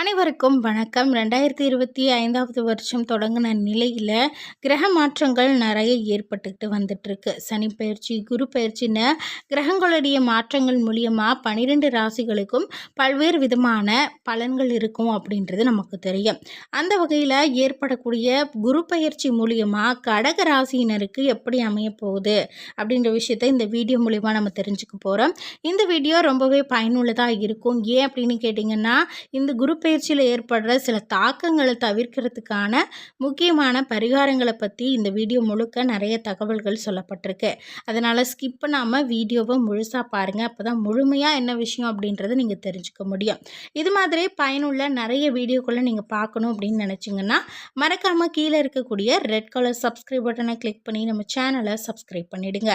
அனைவருக்கும் வணக்கம். ரெண்டாயிரத்தி இருபத்தி ஐந்தாவது வருஷம் தொடங்கின நிலையில் கிரக மாற்றங்கள் நிறைய ஏற்பட்டுக்கிட்டு வந்துட்டுருக்கு. சனி பயிற்சி குரு பயிற்சின்னு கிரகங்களுடைய மாற்றங்கள் மூலியமாக பன்னிரெண்டு ராசிகளுக்கும் பல்வேறு விதமான பலன்கள் இருக்கும் அப்படின்றது நமக்கு தெரியும். அந்த வகையில் ஏற்படக்கூடிய குரு பயிற்சி மூலியமாக கடக ராசியினருக்கு எப்படி அமைய போகுது அப்படின்ற விஷயத்தை இந்த வீடியோ மூலிமா நம்ம தெரிஞ்சுக்க போகிறோம் இந்த வீடியோ ரொம்பவே பயனுள்ளதாக இருக்கும். ஏன் அப்படின்னு கேட்டிங்கன்னா இந்த குரு பயிற்சியில் ஏற்படுற சில தாக்கங்களை தவிர்க்கிறதுக்கான முக்கியமான பரிகாரங்களை பற்றி இந்த வீடியோ முழுக்க நிறைய தகவல்கள் சொல்லப்பட்டிருக்கு. அதனால் ஸ்கிப் பண்ணாமல் வீடியோவை முழுசாக பாருங்கள் அப்போ தான் முழுமையாக என்ன விஷயம் அப்படின்றத நீங்கள் தெரிஞ்சுக்க முடியும். இது மாதிரி பயனுள்ள நிறைய வீடியோக்குள்ளே நீங்கள் பார்க்கணும் அப்படின்னு நினச்சிங்கன்னா மறக்காமல் கீழே இருக்கக்கூடிய ரெட் கலர் சப்ஸ்கிரைப் பட்டனை கிளிக் பண்ணி நம்ம சேனலை சப்ஸ்கிரைப் பண்ணிவிடுங்க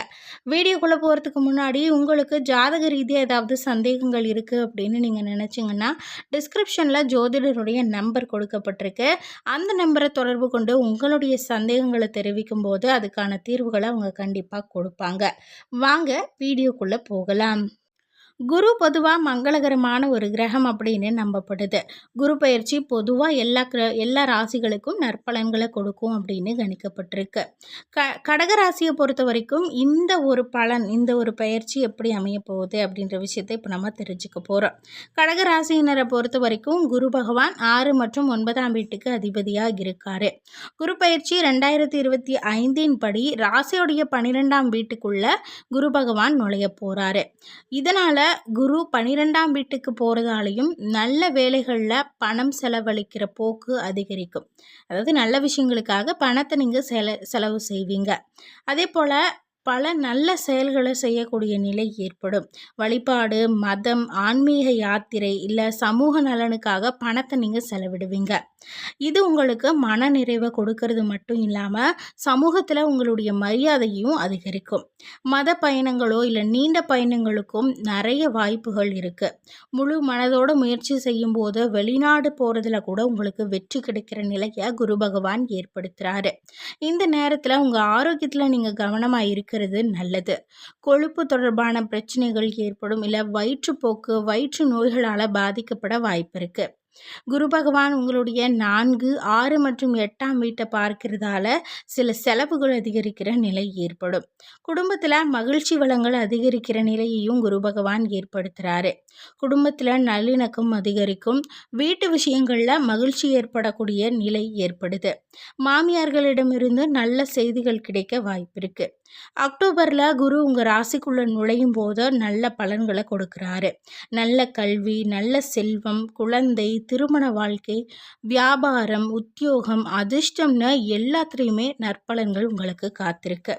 வீடியோக்குள்ளே போகிறதுக்கு முன்னாடி உங்களுக்கு ஜாதக ரீதியாக ஏதாவது சந்தேகங்கள் இருக்குது அப்படின்னு நீங்கள் நினச்சிங்கன்னா டிஸ்கிரிப்ஷனில் ஜோதிடருடைய நம்பர் கொடுக்கப்பட்டிருக்கு. அந்த நம்பரை தொடர்பு கொண்டு உங்களுடைய சந்தேகங்களை தெரிவிக்கும் போது அதுக்கான தீர்வுகளை அவங்க கண்டிப்பாக கொடுப்பாங்க. வாங்க வீடியோக்குள்ளே போகலாம். குரு பொதுவாக மங்களகரமான ஒரு கிரகம் அப்படின்னு நம்பப்படுது. குரு பயிற்சி பொதுவாக எல்லா கிர எல்லா ராசிகளுக்கும் நற்பலன்களை கொடுக்கும் அப்படின்னு கணிக்கப்பட்டிருக்கு. க கடகராசியை பொறுத்த வரைக்கும் இந்த ஒரு பலன் இந்த ஒரு பயிற்சி எப்படி அமைய போகுது அப்படின்ற விஷயத்தை இப்போ நம்ம தெரிஞ்சுக்க போகிறோம் கடகராசியினரை பொறுத்த வரைக்கும் குரு பகவான் ஆறு மற்றும் ஒன்பதாம் வீட்டுக்கு அதிபதியாக இருக்கார். குரு பயிற்சி ரெண்டாயிரத்தி இருபத்தி ஐந்தின் படி ராசியுடைய பன்னிரெண்டாம் வீட்டுக்குள்ள குரு பகவான் நுழைய போகிறாரு இதனால் குரு பனிரெண்டாம் வீட்டுக்கு போகிறதாலையும் நல்ல வேலைகளில் பணம் செலவழிக்கிற போக்கு அதிகரிக்கும். அதாவது நல்ல விஷயங்களுக்காக பணத்தை நீங்கள் செல செலவு செய்வீங்க. அதே போல் பல நல்ல செயல்களை செய்யக்கூடிய நிலை ஏற்படும். வழிபாடு மதம் ஆன்மீக யாத்திரை இல்லை சமூக நலனுக்காக பணத்தை நீங்கள் செலவிடுவீங்க. இது உங்களுக்கு மன நிறைவை கொடுக்கறது மட்டும் இல்லாமல் சமூகத்தில் உங்களுடைய மரியாதையும் அதிகரிக்கும். மத பயணங்களோ இல்லை நீண்ட பயணங்களுக்கும் நிறைய வாய்ப்புகள் இருக்குது முழு மனதோட முயற்சி செய்யும் போது வெளிநாடு போகிறதுல கூட உங்களுக்கு வெற்றி கிடைக்கிற நிலையை குரு பகவான் ஏற்படுத்துகிறாரு இந்த நேரத்தில் உங்கள் ஆரோக்கியத்தில் நீங்கள் கவனமாக இருக்கிறது நல்லது. கொழுப்பு தொடர்பான பிரச்சனைகள் ஏற்படும். இல்லை வயிற்றுப்போக்கு வயிற்று நோய்களால் பாதிக்கப்பட வாய்ப்பு இருக்குது குரு பகவான் உங்களுடைய நான்கு ஆறு மற்றும் எட்டாம் வீட்டை பார்க்கிறதால சில செலவுகள் அதிகரிக்கிற நிலை ஏற்படும். குடும்பத்தில் மகிழ்ச்சி வளங்கள் அதிகரிக்கிற நிலையையும் குரு பகவான் ஏற்படுத்துகிறாரு குடும்பத்தில் நல்லிணக்கம் அதிகரிக்கும். வீட்டு விஷயங்களில் மகிழ்ச்சி ஏற்படக்கூடிய நிலை ஏற்படுது. மாமியார்களிடமிருந்து நல்ல செய்திகள் கிடைக்க வாய்ப்பு இருக்குது அக்டோபரில் குரு உங்கள் ராசிக்குள்ளே நுழையும் போது நல்ல பலன்களை கொடுக்குறாரு. நல்ல கல்வி நல்ல செல்வம் குழந்தை திருமண வாழ்க்கை வியாபாரம் உத்தியோகம் அதிர்ஷ்டம்னு எல்லாத்துலேயுமே நற்பலன்கள் உங்களுக்கு காத்திருக்கு.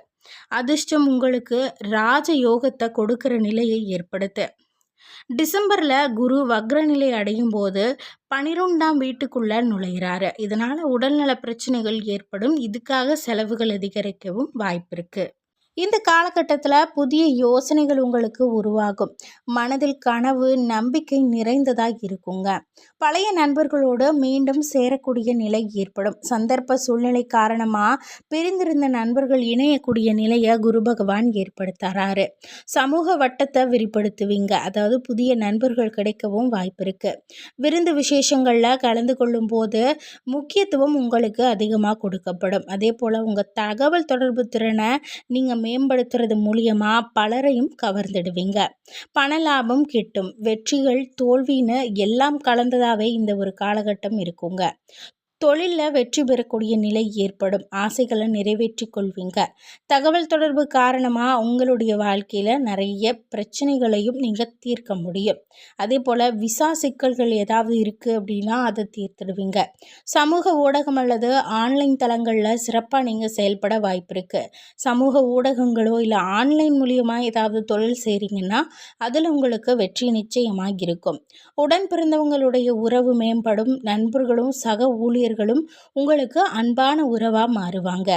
அதிர்ஷ்டம் உங்களுக்கு ராஜ யோகத்தை கொடுக்குற நிலையை ஏற்படுத்து. டிசம்பரில் குரு வக்ரநிலை அடையும் போது பனிரெண்டாம் வீட்டுக்குள்ளே நுழைகிறாரு இதனால் உடல்நல பிரச்சனைகள் ஏற்படும். இதுக்காக செலவுகள் அதிகரிக்கவும் வாய்ப்பு இருக்குது இந்த காலகட்டத்தில் புதிய யோசனைகள் உங்களுக்கு உருவாகும். மனதில் கனவு நம்பிக்கை நிறைந்ததாக இருக்குங்க. பழைய நண்பர்களோடு மீண்டும் சேரக்கூடிய நிலை ஏற்படும். சந்தர்ப்ப சூழ்நிலை காரணமாக பிரிந்திருந்த நண்பர்கள் இணையக்கூடிய நிலையை குரு பகவான் ஏற்படுத்துறாரு. சமூக வட்டத்தை விரிப்படுத்துவீங்க. அதாவது புதிய நண்பர்கள் கிடைக்கவும் வாய்ப்பு இருக்குது விருந்து விசேஷங்களில் கலந்து கொள்ளும் போது முக்கியத்துவம் உங்களுக்கு அதிகமாக கொடுக்கப்படும். அதே போல் உங்கள் தகவல் தொடர்பு திறனை நீங்கள் மேம்படுத்துறது மூலியமாக பலரையும் கவர்ந்துடுவீங்க. பண லாபம் கிட்டும் வெற்றிகள் தோல்வின்னு எல்லாம் கலந்ததாகவே இந்த ஒரு காலகட்டம் இருக்குங்க. தொழிலில் வெற்றி பெறக்கூடிய நிலை ஏற்படும். ஆசைகளை நிறைவேற்றி கொள்வீங்க. தகவல் தொடர்பு காரணமாக உங்களுடைய வாழ்க்கையில் நிறைய பிரச்சனைகளையும் நீங்கள் தீர்க்க முடியும். அதே போல் விசா சிக்கல்கள் ஏதாவது இருக்குது அப்படின்னா அதை தீர்த்துடுவீங்க. சமூக ஊடகம் அல்லது ஆன்லைன் தளங்களில் சிறப்பாக நீங்கள் செயல்பட வாய்ப்பு இருக்குது சமூக ஊடகங்களோ இல்லை ஆன்லைன் மூலியமாக ஏதாவது தொழில் செய்கிறீங்கன்னா அதில் உங்களுக்கு வெற்றி நிச்சயமாக இருக்கும். உடன் பிறந்தவங்களுடைய உறவு மேம்படும். நண்பர்களும் சக ஊழியர் ஊழியர்களும் உங்களுக்கு அன்பான உறவாக மாறுவாங்க.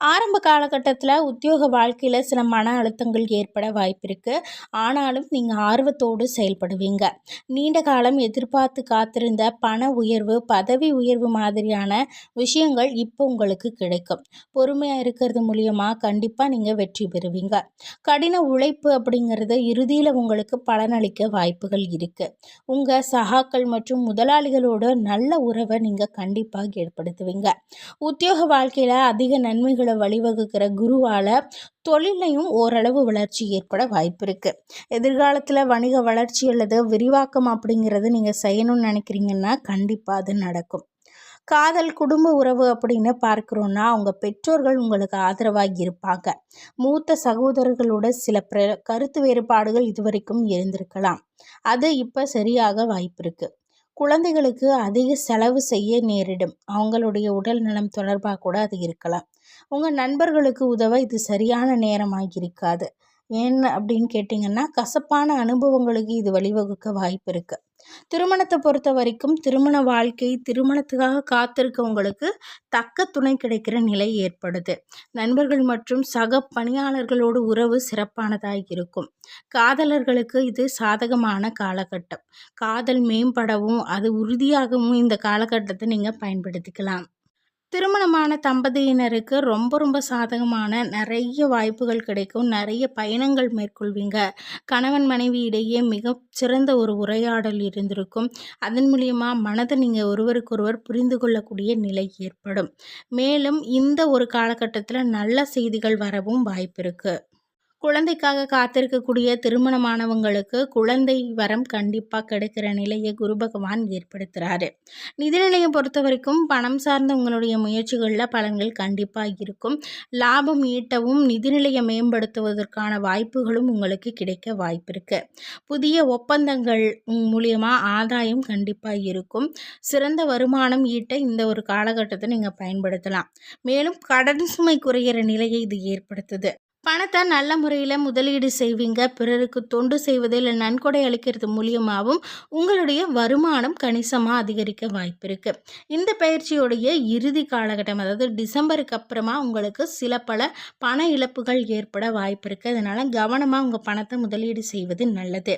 ஆரம்ப காலகட்டத்தில் உத்தியோக வாழ்க்கையில் சில மன அழுத்தங்கள் ஏற்பட வாய்ப்பிருக்கு. ஆனாலும் நீங்கள் ஆர்வத்தோடு செயல்படுவீங்க. நீண்ட காலம் எதிர்பார்த்து காத்திருந்த பண உயர்வு பதவி உயர்வு மாதிரியான விஷயங்கள் இப்போ உங்களுக்கு கிடைக்கும். பொறுமையாக இருக்கிறது மூலியமாக கண்டிப்பாக நீங்கள் வெற்றி பெறுவீங்க. கடின உழைப்பு அப்படிங்கிறது இறுதியில் உங்களுக்கு பலனளிக்க வாய்ப்புகள் இருக்குது உங்கள் சகாக்கள் மற்றும் முதலாளிகளோட நல்ல உறவை நீங்கள் கண்டிப்பாக ஏற்படுத்துவீங்க. உத்தியோக வாழ்க்கையில் அதிக நன்மைகள் தொழில்களை வழிவகுக்கிற குருவால் தொழிலையும் ஓரளவு வளர்ச்சி ஏற்பட வாய்ப்பு இருக்குது எதிர்காலத்தில் வணிக வளர்ச்சி அல்லது விரிவாக்கம் அப்படிங்கிறது நீங்கள் செய்யணும்னு நினைக்கிறீங்கன்னா கண்டிப்பாக அது நடக்கும். காதல் குடும்ப உறவு அப்படின்னு பார்க்குறோன்னா அவங்க பெற்றோர்கள் உங்களுக்கு ஆதரவாக இருப்பாங்க. மூத்த சகோதரர்களோட சில பிர கருத்து வேறுபாடுகள் இதுவரைக்கும் இருந்திருக்கலாம். அது இப்போ சரியாக வாய்ப்பு இருக்குது குழந்தைகளுக்கு அதிக செலவு செய்ய நேரிடும். அவங்களுடைய உடல் நலம் தொடர்பாக கூட அது இருக்கலாம். உங்கள் நண்பர்களுக்கு உதவ இது சரியான நேரமாக இருக்காது ஏன் அப்படின்னு கேட்டிங்கன்னா கசப்பான அனுபவங்களுக்கு இது வழிவகுக்க வாய்ப்பு இருக்குது திருமணத்தை பொறுத்த வரைக்கும் திருமண வாழ்க்கை திருமணத்துக்காக காத்திருக்கவங்களுக்கு தக்க துணை கிடைக்கிற நிலை ஏற்படுது. நண்பர்கள் மற்றும் சக பணியாளர்களோடு உறவு சிறப்பானதாக இருக்கும் காதலர்களுக்கு இது சாதகமான காலகட்டம். காதல் மேம்படவும் அது உறுதியாகவும் இந்த காலகட்டத்தை நீங்கள் பயன்படுத்திக்கலாம். திருமணமான தம்பதியினருக்கு ரொம்ப ரொம்ப சாதகமான நிறைய வாய்ப்புகள் கிடைக்கும். நிறைய பயணங்கள் மேற்கொள்வீங்க. கணவன் மனைவி இடையே மிக சிறந்த ஒரு உரையாடல் இருந்திருக்கும். அதன் மூலியமாக மனதை நீங்கள் ஒருவருக்கொருவர் புரிந்து கொள்ளக்கூடிய நிலை ஏற்படும். மேலும் இந்த ஒரு காலகட்டத்தில் நல்ல செய்திகள் வரவும் வாய்ப்பு இருக்குது குழந்தைக்காக காத்திருக்கக்கூடிய திருமணமானவங்களுக்கு குழந்தை வரம் கண்டிப்பாக கிடைக்கிற நிலையை குரு பகவான் ஏற்படுத்துகிறாரு நிதிநிலையை பொறுத்த வரைக்கும் பணம் சார்ந்த உங்களுடைய முயற்சிகளில் பலன்கள் கண்டிப்பாக இருக்கும். லாபம் ஈட்டவும் நிதிநிலையை மேம்படுத்துவதற்கான வாய்ப்புகளும் உங்களுக்கு கிடைக்க வாய்ப்பு இருக்குது புதிய ஒப்பந்தங்கள் மூலியமாக ஆதாயம் கண்டிப்பாக இருக்கும். சிறந்த வருமானம் ஈட்ட இந்த ஒரு காலகட்டத்தை நீங்கள் பயன்படுத்தலாம். மேலும் கடன் சுமை குறையிற நிலையை இது ஏற்படுத்துது. பணத்தை நல்ல முறையில் முதலீடு செய்வீங்க. பிறருக்கு தொண்டு செய்வது இல்லை நன்கொடை அளிக்கிறது மூலியமாகவும் உங்களுடைய வருமானம் கணிசமாக அதிகரிக்க வாய்ப்பு இருக்குது இந்த பயிற்சியுடைய இறுதி காலகட்டம் அதாவது டிசம்பருக்கு அப்புறமா உங்களுக்கு சில பல பண இழப்புகள் ஏற்பட வாய்ப்பு இருக்குது அதனால் கவனமாக உங்கள் பணத்தை முதலீடு செய்வது நல்லது.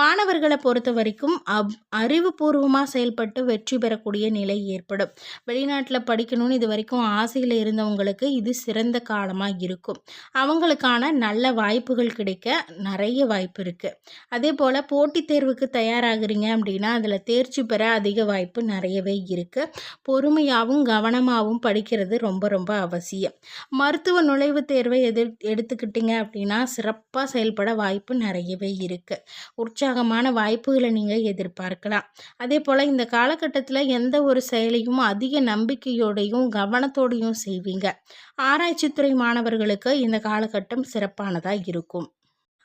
மாணவர்களை பொறுத்த வரைக்கும் அப் அறிவுபூர்வமாக செயல்பட்டு வெற்றி பெறக்கூடிய நிலை ஏற்படும். வெளிநாட்டில் படிக்கணும்னு இது வரைக்கும் ஆசையில் இருந்தவங்களுக்கு இது சிறந்த காலமாக இருக்கும். அவங்க அவங்களுக்கான நல்ல வாய்ப்புகள் கிடைக்க நிறைய வாய்ப்பு இருக்குது அதே போல் போட்டித் தேர்வுக்கு தயாராகிறீங்க அப்படின்னா அதில் தேர்ச்சி பெற அதிக வாய்ப்பு நிறையவே இருக்குது பொறுமையாகவும் கவனமாகவும் படிக்கிறது ரொம்ப ரொம்ப அவசியம். மருத்துவ நுழைவுத் தேர்வை எதிர் எடுத்துக்கிட்டிங்க அப்படின்னா சிறப்பாக செயல்பட வாய்ப்பு நிறையவே இருக்குது உற்சாகமான வாய்ப்புகளை நீங்கள் எதிர்பார்க்கலாம். அதே போல் இந்த காலகட்டத்தில் எந்த ஒரு செயலையும் அதிக நம்பிக்கையோடையும் கவனத்தோடையும் செய்வீங்க. ஆராய்ச்சித்துறை மாணவர்களுக்கு இந்த காலகட்டம் சிறப்பானதாக இருக்கும்.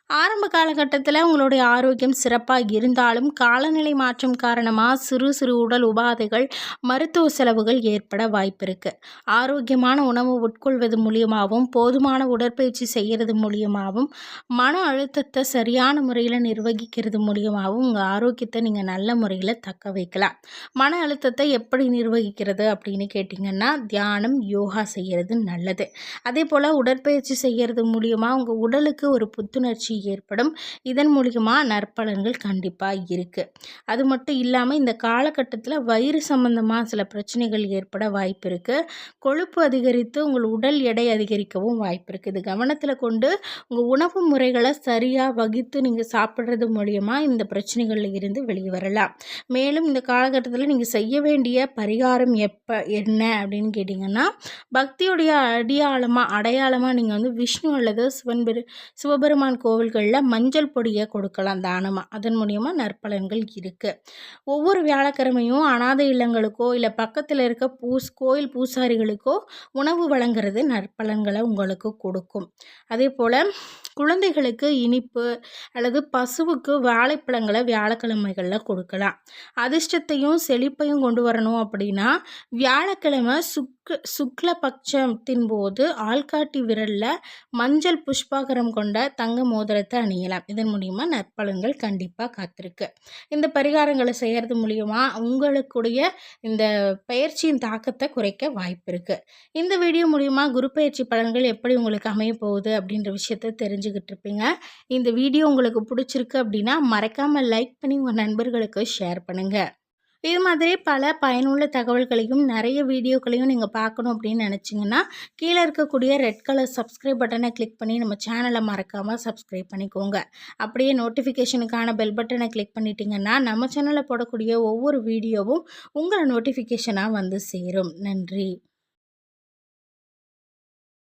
ஆரம்ப காலகட்டத்தில் உங்களுடைய ஆரோக்கியம் சிறப்பாக இருந்தாலும் காலநிலை மாற்றம் காரணமாக சிறு சிறு உடல் உபாதைகள் மருத்துவ செலவுகள் ஏற்பட வாய்ப்பு இருக்குது ஆரோக்கியமான உணவு உட்கொள்வது மூலியமாகவும் போதுமான உடற்பயிற்சி செய்கிறது மூலியமாகவும் மன அழுத்தத்தை சரியான முறையில் நிர்வகிக்கிறது மூலியமாகவும் உங்கள் ஆரோக்கியத்தை நீங்கள் நல்ல முறையில் தக்க வைக்கலாம். மன அழுத்தத்தை எப்படி நிர்வகிக்கிறது அப்படின்னு கேட்டிங்கன்னா தியானம் யோகா செய்கிறது நல்லது. அதே போல் உடற்பயிற்சி செய்கிறது மூலியமாக உங்கள் உடலுக்கு ஒரு புத்துணர்ச்சி ஏற்படும். இதன் மூலிமா நற்பலன்கள் கண்டிப்பாக இருக்குது அது மட்டும் இல்லாமல் இந்த காலகட்டத்தில் வயிறு சம்பந்தமாக சில பிரச்சனைகள் ஏற்பட வாய்ப்பு இருக்குது கொழுப்பு அதிகரித்து உங்கள் உடல் எடை அதிகரிக்கவும் வாய்ப்பு இருக்குது இது கவனத்தில் கொண்டு உங்கள் உணவு முறைகளை சரியாக வகித்து நீங்கள் சாப்பிட்றது மூலியமாக இந்த பிரச்சனைகளில் இருந்து வெளியே வரலாம். மேலும் இந்த காலகட்டத்தில் நீங்கள் செய்ய வேண்டிய பரிகாரம் எப்போ என்ன அப்படின்னு கேட்டிங்கன்னா பக்தியுடைய அடியாளமாக அடையாளமாக நீங்கள் வந்து விஷ்ணு அல்லது சிவன்பெரு சிவபெருமான் கோவில் கோள்களில் மஞ்சள் பொடியை கொடுக்கலாம் தானமாக அதன் மூலியமாக நற்பலன்கள் இருக்குது ஒவ்வொரு வியாழக்கிழமையும் அனாதை இல்லங்களுக்கோ இல்லை பக்கத்தில் இருக்க பூஸ் கோயில் பூசாரிகளுக்கோ உணவு வழங்குறது நற்பலன்களை உங்களுக்கு கொடுக்கும். அதே போல் குழந்தைகளுக்கு இனிப்பு அல்லது பசுவுக்கு வாழைப்பழங்களை வியாழக்கிழமைகளில் கொடுக்கலாம். அதிர்ஷ்டத்தையும் செழிப்பையும் கொண்டு வரணும் அப்படின்னா வியாழக்கிழமை சுக் சுக்லபட்சத்தின் போது ஆள்காட்டி விரலில் மஞ்சள் புஷ்பாகரம் கொண்ட தங்க மோதிரத்தை அணியலாம். இதன் மூலிமா நற்பலன்கள் கண்டிப்பாக காத்திருக்கு. இந்த பரிகாரங்களை செய்கிறது மூலிமா உங்களுக்குடைய இந்த பயிற்சியின் தாக்கத்தை குறைக்க வாய்ப்பு இருக்குது இந்த வீடியோ மூலிமா குரு பயிற்சி பலன்கள் எப்படி உங்களுக்கு அமைய போகுது அப்படின்ற விஷயத்த தெரிஞ்சுக்கிட்டு இருப்பீங்க இந்த வீடியோ உங்களுக்கு பிடிச்சிருக்கு அப்படின்னா மறக்காமல் லைக் பண்ணி உங்கள் நண்பர்களுக்கு ஷேர் பண்ணுங்கள் இது மாதிரி பல பயனுள்ள தகவல்களையும் நிறைய வீடியோக்களையும் நீங்கள் பார்க்கணும் அப்படின்னு நினச்சிங்கன்னா கீழே இருக்கக்கூடிய ரெட் கலர் சப்ஸ்கிரைப் பட்டனை கிளிக் பண்ணி நம்ம சேனலை மறக்காமல் சப்ஸ்கிரைப் பண்ணிக்கோங்க. அப்படியே நோட்டிஃபிகேஷனுக்கான பெல் பட்டனை கிளிக் பண்ணிட்டீங்கன்னா நம்ம சேனலில் போடக்கூடிய ஒவ்வொரு வீடியோவும் உங்களை நோட்டிஃபிகேஷனாக வந்து சேரும். நன்றி.